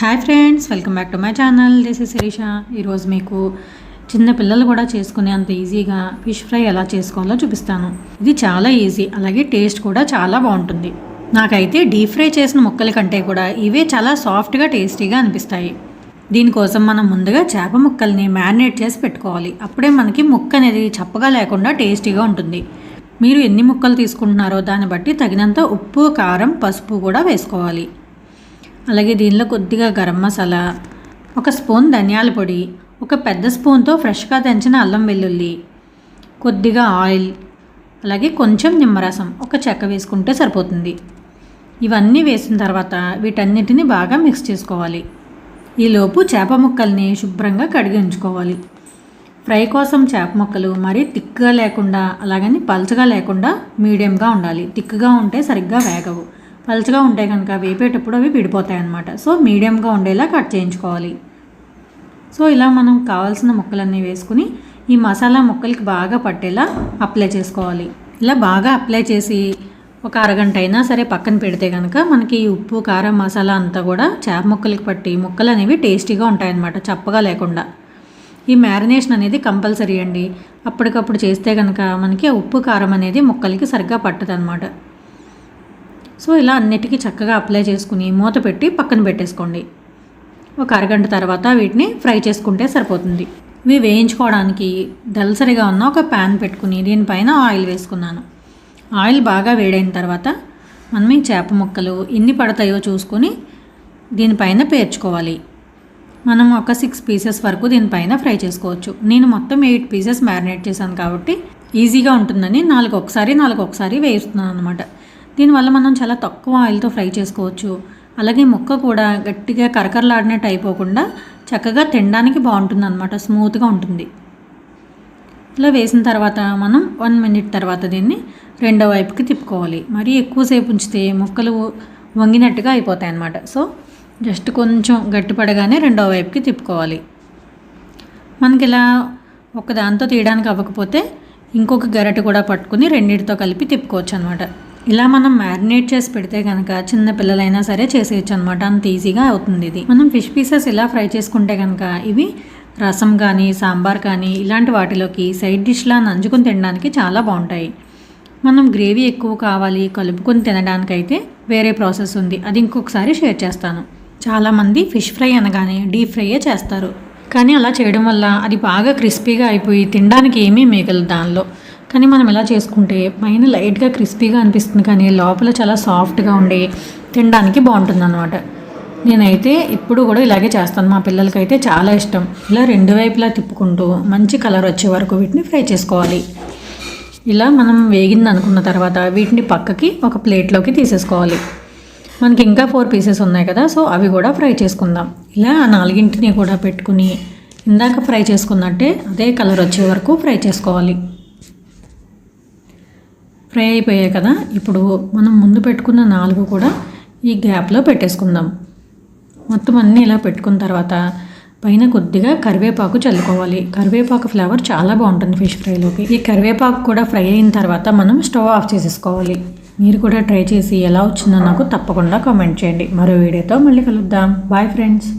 Hi friends welcome back to my channel this is Sirisha ఈరోజు మీకు చిన్న పిల్లలు కూడా చేసుకునే అంత ఈజీగా ఫిష్ ఫ్రై ఎలా చేసుకోవాలో చూపిస్తాను. ఇది చాలా ఈజీ అలాగే టేస్ట్ కూడా చాలా బాగుంటుంది. నాకైతే డీప్ ఫ్రై చేసిన ముక్కల కంటే కూడా ఇవే చాలా సాఫ్ట్గా టేస్టీగా అనిపిస్తాయి. దీనికోసం మనం ముందుగా చేప ముక్కల్ని మ్యారినేట్ చేసి పెట్టుకోవాలి. అప్పుడే మనకి ముక్క అనేది చప్పగా లేకుండా టేస్టీగా ఉంటుంది. మీరు ఎన్ని ముక్కలు తీసుకుంటున్నారో దాన్ని బట్టి తగినంత ఉప్పు కారం పసుపు కూడా వేసుకోవాలి. అలాగే దీనిలో కొద్దిగా గరం మసాలా ఒక స్పూన్ ధనియాల పొడి ఒక పెద్ద స్పూన్తో ఫ్రెష్గా దంచిన అల్లం వెల్లుల్లి కొద్దిగా ఆయిల్ అలాగే కొంచెం నిమ్మరసం ఒక చెక్క వేసుకుంటే సరిపోతుంది. ఇవన్నీ వేసిన తర్వాత వీటన్నిటిని బాగా మిక్స్ చేసుకోవాలి. ఈలోపు చేప ముక్కల్ని శుభ్రంగా కడిగి ఉంచుకోవాలి. ఫ్రై కోసం చేప ముక్కలు మరీ తిక్గా లేకుండా అలాగని పల్చగా లేకుండా మీడియంగా ఉండాలి. తిక్కుగా ఉంటే సరిగ్గా వేగవు. పలుచగా ఉంటే కనుక వేపేటప్పుడు అవి విడిపోతాయి అన్నమాట. సో మీడియంగా ఉండేలా కట్ చేయించుకోవాలి. సో ఇలా మనం కావాల్సిన ముక్కలన్నీ వేసుకుని ఈ మసాలా ముక్కలకి బాగా పట్టేలా అప్లై చేసుకోవాలి. ఇలా బాగా అప్లై చేసి ఒక అరగంట అయినా సరే పక్కన పెడితే కనుక మనకి ఈ ఉప్పు కారం మసాలా అంతా కూడా చేప ముక్కలకి పట్టి ముక్కలు అనేవి టేస్టీగా ఉంటాయన్నమాట చప్పగా లేకుండా. ఈ మ్యారినేషన్ అనేది కంపల్సరీ అండి. అప్పటికప్పుడు చేస్తే కనుక మనకి ఉప్పు కారం అనేది ముక్కలకి సరిగ్గా పట్టదనమాట సో ఇలా అన్నిటికీ చక్కగా అప్లై చేసుకుని మూత పెట్టి పక్కన పెట్టేసుకోండి. ఒక అరగంట తర్వాత వీటిని ఫ్రై చేసుకుంటే సరిపోతుంది. ఇవి వేయించుకోవడానికి దలసరిగా ఉన్న ఒక ప్యాన్ పెట్టుకుని దీనిపైన ఆయిల్ వేసుకున్నాను. ఆయిల్ బాగా వేడైన తర్వాత మనం ఈ చేప ముక్కలు ఎన్ని పడతాయో చూసుకొని దీనిపైన పేర్చుకోవాలి. మనం ఒక సిక్స్ పీసెస్ వరకు దీనిపైన ఫ్రై చేసుకోవచ్చు. నేను మొత్తం ఎయిట్ పీసెస్ మ్యారినేట్ చేశాను కాబట్టి ఈజీగా ఉంటుందని నాలుగు ఒకసారి నాలుగు ఒకసారి వేస్తున్నాను అనమాట దీనివల్ల మనం చాలా తక్కువ ఆయిల్తో ఫ్రై చేసుకోవచ్చు. అలాగే ముక్క కూడా గట్టిగా కరకరలాడినట్టు అయిపోకుండా చక్కగా తినడానికి బాగుంటుంది అనమాట స్మూత్గా ఉంటుంది. ఇలా వేసిన తర్వాత మనం వన్ మినిట్ తర్వాత దీన్ని రెండో వైపుకి తిప్పుకోవాలి. మరీ ఎక్కువసేపు ఉంచితే ముక్కలు వంగినట్టుగా అయిపోతాయి అన్నమాట సో జస్ట్ కొంచెం గట్టిపడగానే రెండో వైపుకి తిప్పుకోవాలి. మనకి ఇలా ఒక దాంతో తీయడానికి అవ్వకపోతే ఇంకొక గరిటె కూడా పట్టుకుని రెండింటితో కలిపి తిప్పుకోవచ్చు అనమాట ఇలా మనం మ్యారినేట్ చేసి పెడితే కనుక చిన్న పిల్లలైనా సరే చేసేయచ్చు అనమాట అంత ఈజీగా అవుతుంది ఇది. మనం ఫిష్ పీసెస్ ఇలా ఫ్రై చేసుకుంటే కనుక ఇవి రసం కానీ సాంబార్ కానీ ఇలాంటి వాటిలోకి సైడ్ డిష్లా నంచుకుని తినడానికి చాలా బాగుంటాయి. మనం గ్రేవీ ఎక్కువ కావాలి కలుపుకొని తినడానికైతే వేరే ప్రాసెస్ ఉంది. అది ఇంకొకసారి షేర్ చేస్తాను. చాలామంది ఫిష్ ఫ్రై అనగానే డీప్ ఫ్రైయే చేస్తారు. కానీ అలా చేయడం వల్ల అది బాగా క్రిస్పీగా అయిపోయి తినడానికి ఏమీ మిగలదు దానిలో. కానీ మనం ఇలా చేసుకుంటే పైన లైట్గా క్రిస్పీగా అనిపిస్తుంది కానీ లోపల చాలా సాఫ్ట్గా ఉండి తినడానికి బాగుంటుంది అనమాట నేనైతే ఇప్పుడు కూడా ఇలాగే చేస్తాను. మా పిల్లలకైతే చాలా ఇష్టం. ఇలా రెండు వైపులా తిప్పుకుంటూ మంచి కలర్ వచ్చే వరకు వీటిని ఫ్రై చేసుకోవాలి. ఇలా మనం వేగింది అనుకున్న తర్వాత వీటిని పక్కకి ఒక ప్లేట్లోకి తీసేసుకోవాలి. మనకి ఇంకా ఫోర్ పీసెస్ ఉన్నాయి కదా సో అవి కూడా ఫ్రై చేసుకుందాం. ఇలా ఆ నాలుగింటిని కూడా పెట్టుకుని ఇందాక ఫ్రై చేసుకున్నట్టే అదే కలర్ వచ్చే వరకు ఫ్రై చేసుకోవాలి. ఫ్రై అయిపోయాయి కదా ఇప్పుడు మనం ముందు పెట్టుకున్న నాలుగు కూడా ఈ గ్యాప్లో పెట్టేసుకుందాం. మొత్తం అన్నీ ఇలా పెట్టుకున్న తర్వాత పైన కొద్దిగా కరివేపాకు చల్లుకోవాలి. కరివేపాకు ఫ్లేవర్ చాలా బాగుంటుంది ఫిష్ ఫ్రైలోకి. ఈ కరివేపాకు కూడా ఫ్రై అయిన తర్వాత మనం స్టవ్ ఆఫ్ చేసేసుకోవాలి. మీరు కూడా ట్రై చేసి ఎలా వచ్చిందో నాకు తప్పకుండా కామెంట్ చేయండి. మరో వీడియోతో మళ్ళీ కలుద్దాం. Bye friends.